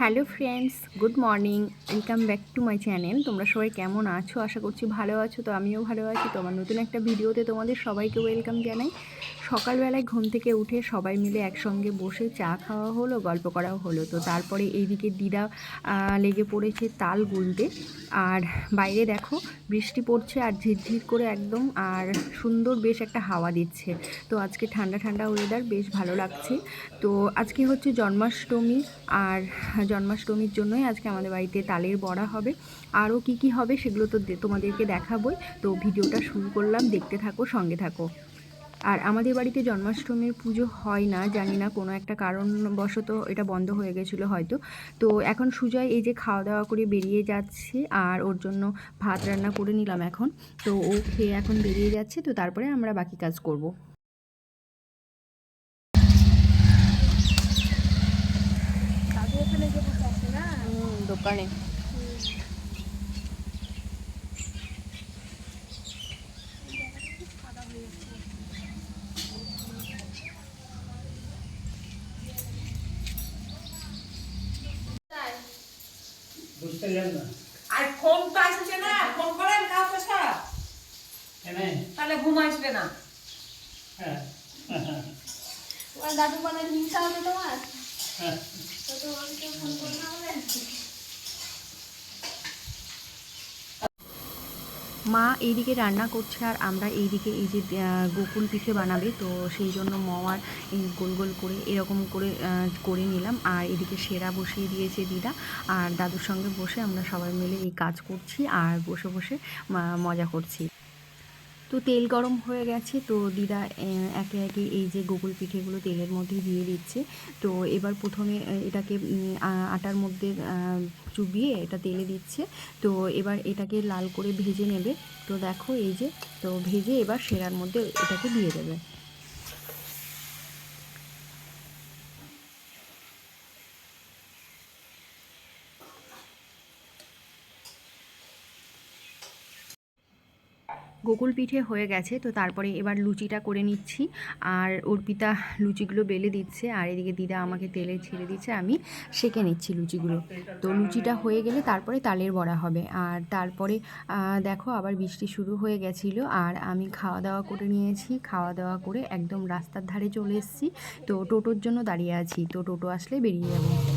Hello friends, good morning, welcome back to my channel. তোমরা সবাই কেমন আছো? আশা করছি ভালো আছো, তো আমিও ভালো আছি। তোমার নতুন একটা ভিডিওতে তোমাদের সবাইকে ওয়েলকাম জানাই। সকালবেলায় ঘুম থেকে উঠে সবাই মিলে একসঙ্গে বসে চা খাওয়া হলো, গল্প করাও হলো। তো তারপরে এইদিকে দিদা লেগে পড়েছে তাল গুলতে। আর বাইরে দেখো, বৃষ্টি পড়ছে আর ঝিরঝির করে একদম, আর সুন্দর বেশ একটা হাওয়া দিচ্ছে। তো আজকে ঠান্ডা ঠান্ডা ওয়েদার বেশ ভালো লাগছে। তো আজকে হচ্ছে জন্মাষ্টমী, আর জন্মাষ্টমীর জন্যই আজকে আমাদের বাড়িতে তালের বড়া হবে। আরও কি কি হবে সেগুলো তো তোমাদেরকে দেখাবোই। তো ভিডিওটা শুরু করলাম, দেখতে থাকো, সঙ্গে থাকো। আর আমাদের বাড়িতে জন্মাষ্টমীর পুজো হয় না, জানি না, কোনো একটা কারণবশত এটা বন্ধ হয়ে গেছিল হয়তো। তো এখন সুজয় এই যে খাওয়া দাওয়া করে বেরিয়ে যাচ্ছে, আর ওর জন্য ভাত রান্না করে নিলাম এখন। তো ও খেয়ে এখন বেরিয়ে যাচ্ছে, তো তারপরে আমরা বাকি কাজ করব দাদু ওখানে যে বসে আছে না দোকানে আর ফোন তো আসছে না ফোন করেন কাউকে ছাড়া তাহলে ঘুম আসবে না। হ্যাঁ। দাদু মানে হিংসা হবে তোমার? হ্যাঁ। মা এইদিকে রান্না করছে আর আমরা এইদিকে এই যে গোকুল পিঠে বানাবে, তো সেই জন্য মামার এই গোল গোল করে এরকম করে করে নিলাম। আর এদিকে সেরা বসিয়ে দিয়েছে দিদা। আর দাদুর সঙ্গে বসে আমরা সবাই মিলে এই কাজ করছি আর বসে বসে মজা করছি। তো তেল গরম হয়ে গেছে। তো দিদা একে একে এই যে গোকুল পিঠেগুলো তেলের মধ্যে দিয়ে দিচ্ছে। তো এবার প্রথমে এটাকে আটার মধ্যে চুবিয়ে এটা তেলে দিচ্ছে। তো এবার এটাকে লাল করে ভেজে নেবে। তো দেখো এই যে, তো ভেজে এবার সেরার মধ্যে এটাকে দিয়ে দেবে। গোকুল পিঠে হয়ে গেছে, তো তারপরে এবার লুচিটা করে নিচ্ছি। আর অর্পিতা লুচিগুলো বেলে দিচ্ছে, আর এদিকে দিদা আমাকে তেলে ছেড়ে দিচ্ছে, আমি সেঁকে নিচ্ছি লুচিগুলো। তো লুচিটা হয়ে গেলে তারপরে তালের বড়া হবে। আর তারপরে দেখো আবার বৃষ্টি শুরু হয়ে গেছিল, আর আমি খাওয়া দাওয়া করে নিয়েছি। খাওয়া দাওয়া করে একদম রাস্তার ধারে চলে এসেছি, তো টোটোর জন্য দাঁড়িয়ে আছি। তো টোটো আসলে বেরিয়ে যাব।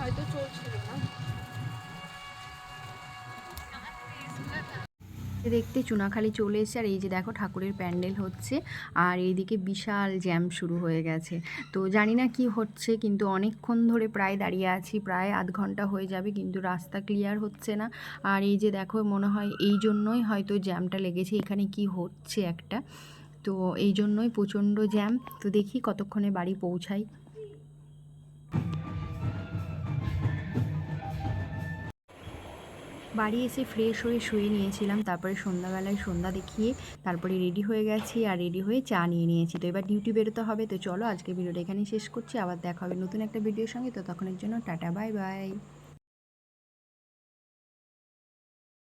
হয়তো চলছিল না। দেখতে চুনাখালি চলে এসেছে আর এই যে দেখো ঠাকুরের প্যান্ডেল হচ্ছে, আর এইদিকে বিশাল জ্যাম শুরু হয়ে গেছে। তো জানি না কি হচ্ছে, কিন্তু অনেকক্ষণ ধরে প্রায় দাঁড়িয়ে আছি, প্রায় আধ ঘণ্টা হয়ে যাবে, কিন্তু রাস্তা ক্লিয়ার হচ্ছে না। আর এই যে দেখো, মনে হয় এই জন্যই হয়তো জ্যামটা লেগেছে, এখানে কি হচ্ছে একটা। তো এই জন্যই প্রচণ্ড জ্যাম। তো দেখি কতক্ষণে বাড়ি পৌঁছাই। বাড়ি এসে ফ্রেশ হয়ে শুয়ে নিয়েছিলাম, তারপরে সন্ধ্যাবেলায় সন্ধ্যা দেখিয়ে তারপরে রেডি হয়ে গেছি আর রেডি হয়ে চা নিয়ে নিয়েছি। তো এবার ডিউটি বেরোতে হবে, তো চলো আজকে ভিডিওটা এখানেই শেষ করছি, আবার দেখা হবে নতুন একটা ভিডিওর সঙ্গে তো তখনের জন্য টাটা বাই বাই